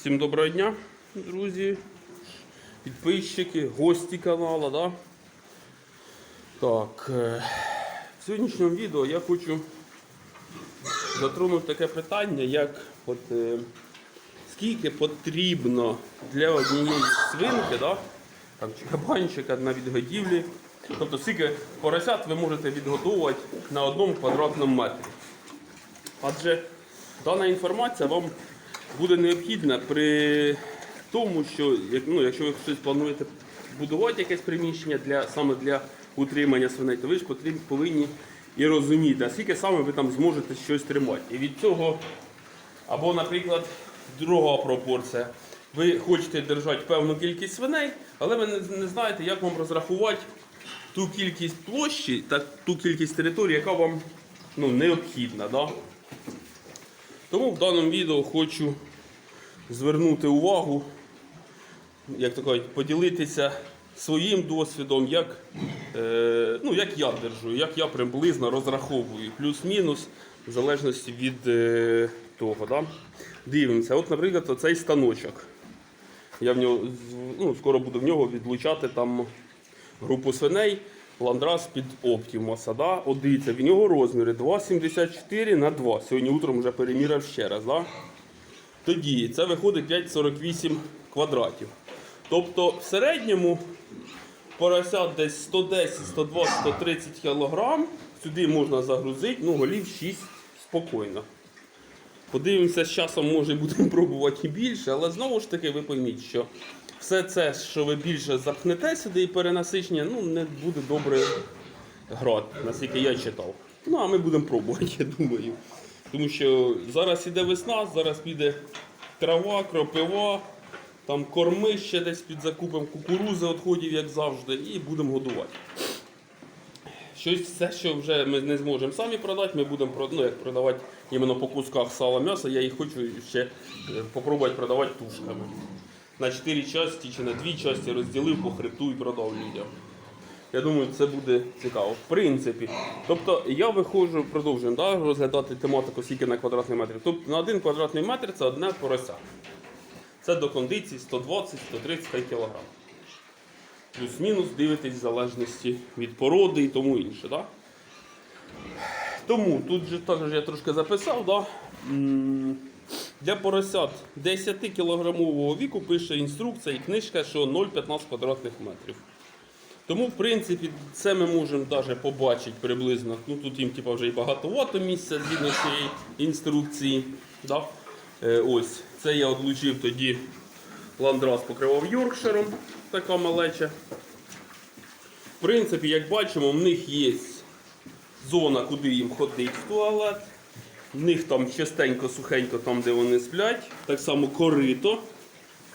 Всім доброго дня, друзі, підписчики, гості каналу. Да? Так, е, в сьогоднішньому відео я хочу затронути таке питання, як от, е, скільки потрібно для однієї свинки, да? там, чи кабанчика на відгодівлі. Тобто скільки поросят ви можете відгодовувати на одному квадратному метрі. Адже дана інформація вам буде необхідна при тому, що ну, якщо ви щось плануєте будувати якесь приміщення для, саме для утримання свиней, то ви ж потрібні, повинні і розуміти, а скільки саме ви там зможете щось тримати. І від цього, або, наприклад, друга пропорція. Ви хочете держати певну кількість свиней, але ви не знаєте, як вам розрахувати ту кількість площі та ту кількість території, яка вам ну, необхідна. Да? Тому в даному відео хочу звернути увагу, як то кажуть, поділитися своїм досвідом, як, е, ну, як я держу, як я приблизно розраховую, плюс-мінус, в залежності від е, того. Да? Дивимося, от, наприклад, оцей станочок. Я в нього ну, скоро буду в нього відлучати там групу свиней. Ландрас під Оптімуса. Да? От дивіться, в нього розміри 2,74 на 2. Сьогодні утром вже переміряв ще раз. Да? Тоді це виходить 5,48 квадратів. Тобто в середньому поросят десь 110, 120, 130 кг. Сюди можна загрузити, ну голів 6 спокійно. Подивимося, з часом може будемо пробувати і більше, але знову ж таки ви пойміть, що все це, що ви більше запхнете сюди і перенасичення, ну не буде добре грати, наскільки я читав. Ну а ми будемо пробувати, я думаю. Тому що зараз іде весна, зараз піде трава, кропива, там корми ще десь під закупом кукурузи відходів, як завжди, і будемо годувати. Щось все, що вже ми не зможемо самі продати, ми будемо ну, як продавати іменно по кусках сала м'яса. Я їх хочу ще е, попробувати продавати тушками. На 4 частини чи на 2 частини розділив по хребту і продав людям. Я думаю, це буде цікаво. В принципі, тобто я виходжу, продовжуємо да, розглядати тематику скільки на квадратний метр. Тобто на один квадратний метр це одне порося. Це до кондиції 120-130 кг. Плюс-мінус дивитесь в залежності від породи і тому інше. Да? Тому тут же також я трошки записав, да? для поросят 10 кілограмового віку пише інструкція і книжка, що 0,15 квадратних метрів. Тому, в принципі, це ми можемо навіть побачити приблизно. Ну, тут їм типу, вже і багатовато місця згідно цієї інструкції. Да? Е, ось, це я одлучив тоді ландрас покривав Йоркширом, така малеча. В принципі, як бачимо, в них є зона, куди їм ходить в туалет. В них там чистенько, сухенько, там, де вони сплять. Так само корито.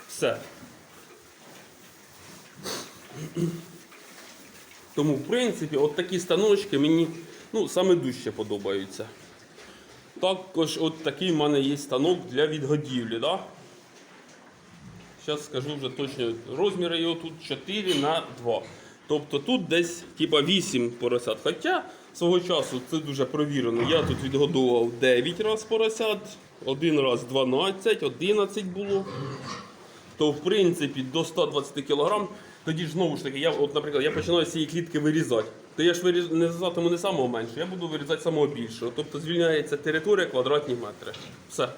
Все. Тому, в принципі, от такі станочки мені ну, саме дужче подобаються. Також от такий в мене є станок для відгодівлі. Да? Зараз скажу вже точно розміри його тут 4 на 2. Тобто тут десь типа 8 поросят. Хоча свого часу це дуже провірено. Я тут відгодував 9 раз поросят, один раз 12, 11 було. То в принципі до 120 кг. Тоді ж знову ж таки, я, от, наприклад, я починаю з цієї клітки вирізати. То я ж виріз... не різатиму не самого меншого, я буду вирізати самого більшого. Тобто звільняється територія квадратні метри. Все.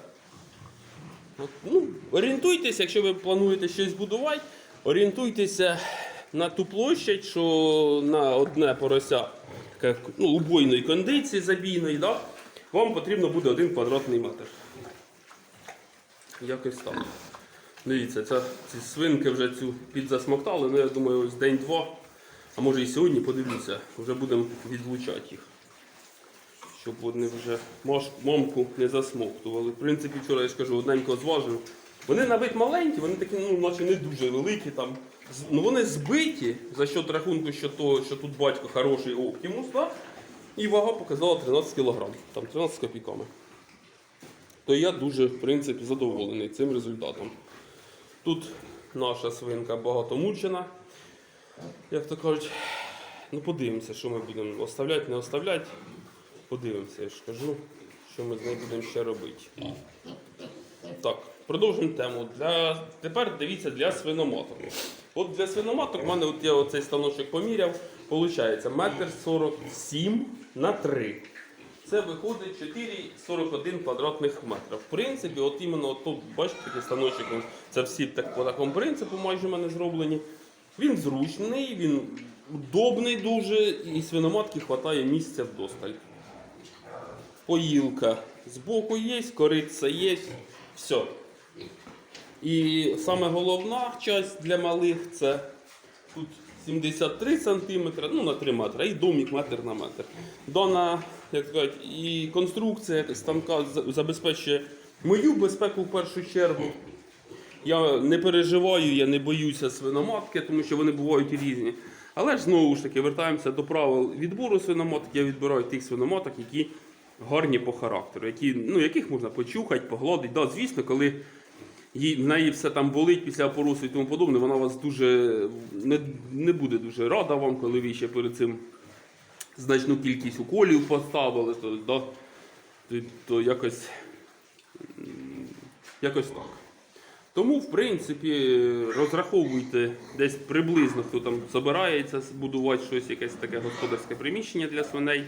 От, ну, орієнтуйтеся, якщо ви плануєте щось будувати, орієнтуйтеся на ту площадь, що на одне порося ну, убойної кондиції забійної, да, вам потрібно буде один квадратний метр. Якось так. Дивіться, ця, ці свинки вже цю підзасмоктали, ну я думаю, ось день-два, а може і сьогодні подивлюся, вже будемо відлучати їх щоб вони вже мамку не засмоктували. В принципі, вчора я ж кажу, одненько зважив. Вони на вид маленькі, вони такі, ну, наче не дуже великі. Там. Ну, вони збиті за счет рахунку, що, то, що тут батько хороший оптимус, да? і вага показала 13 кг, там 13 з копійками. То я дуже, в принципі, задоволений цим результатом. Тут наша свинка багатомучена, як то кажуть. Ну, подивимося, що ми будемо оставляти, не оставляти. Подивимося, я ж кажу, що ми з нею будемо ще робити. Так, продовжимо тему. Для... Тепер дивіться для свиноматок. От для свиноматок в мене от я оцей станочок поміряв, виходить метр 47 на 3. Це виходить 4,41 квадратних метра. В принципі, от іменно тут, бачите, такий станочок, це всі так, по такому принципу майже в мене зроблені. Він зручний, він удобний дуже, і свиноматки вистачає місця вдосталь. Поїлка збоку є, кориця є, все. І саме головна часть для малих це тут 73 см, ну на 3 метри, і домик метр на метр. Дана, як сказати, і конструкція станка забезпечує мою безпеку в першу чергу. Я не переживаю, я не боюся свиноматки, тому що вони бувають різні. Але ж знову ж таки вертаємося до правил відбору свиноматок. Я відбираю тих свиноматок, які гарні по характеру, які, ну, яких можна почухати, погладити. Да, звісно, коли їй, в неї все там болить після опоросу і тому подобне, вона вас дуже не, не буде дуже рада вам, коли ви ще перед цим значну кількість уколів поставили, то, да, то, то якось, якось так. Тому, в принципі, розраховуйте десь приблизно, хто там збирається будувати щось, якесь таке господарське приміщення для свиней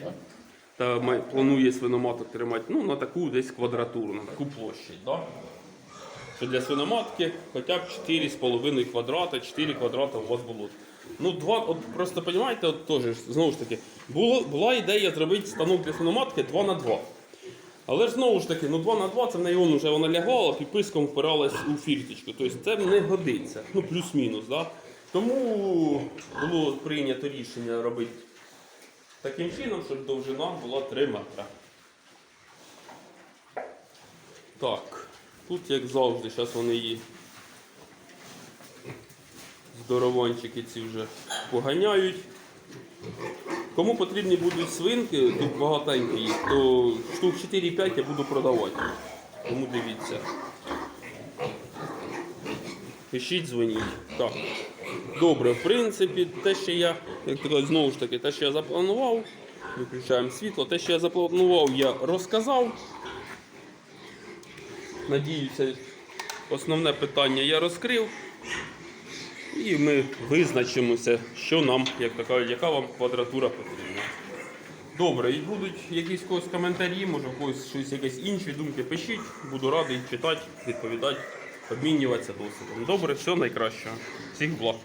та планує свиноматок тримати ну, на таку десь квадратуру, на таку площадь. Да? Що для свиноматки хоча б 4,5 квадрата, 4 квадрата у вас було. Ну, два, от просто розумієте, от теж, знову ж таки, було, була ідея зробити станок для свиноматки 2 на 2 але ж знову ж таки, ну 2 на 2 це в неї он вже вона лягала, підписком впиралась у фірточку. Тобто це не годиться. Ну, плюс-мінус. Да? Тому було прийнято рішення робити таким чином, щоб довжина була 3 метри. Так, тут як завжди, зараз вони її здорованчики ці вже поганяють. Кому потрібні будуть свинки, тут багатенько їх, то штук 4-5 я буду продавати. Тому дивіться. Пишіть, дзвоніть. Так. Добре, в принципі, те, що я, як кажуть, знову ж таки, те, що я запланував, виключаємо світло, те, що я запланував, я розказав. Надіюся, основне питання я розкрив. І ми визначимося, що нам, як така, яка вам квадратура потрібна. Добре, і будуть якісь когось коментарі, може в когось щось якісь інші думки пишіть. Буду радий читати, відповідати, обмінюватися досвідом. Добре, все найкращого. Всіх благ.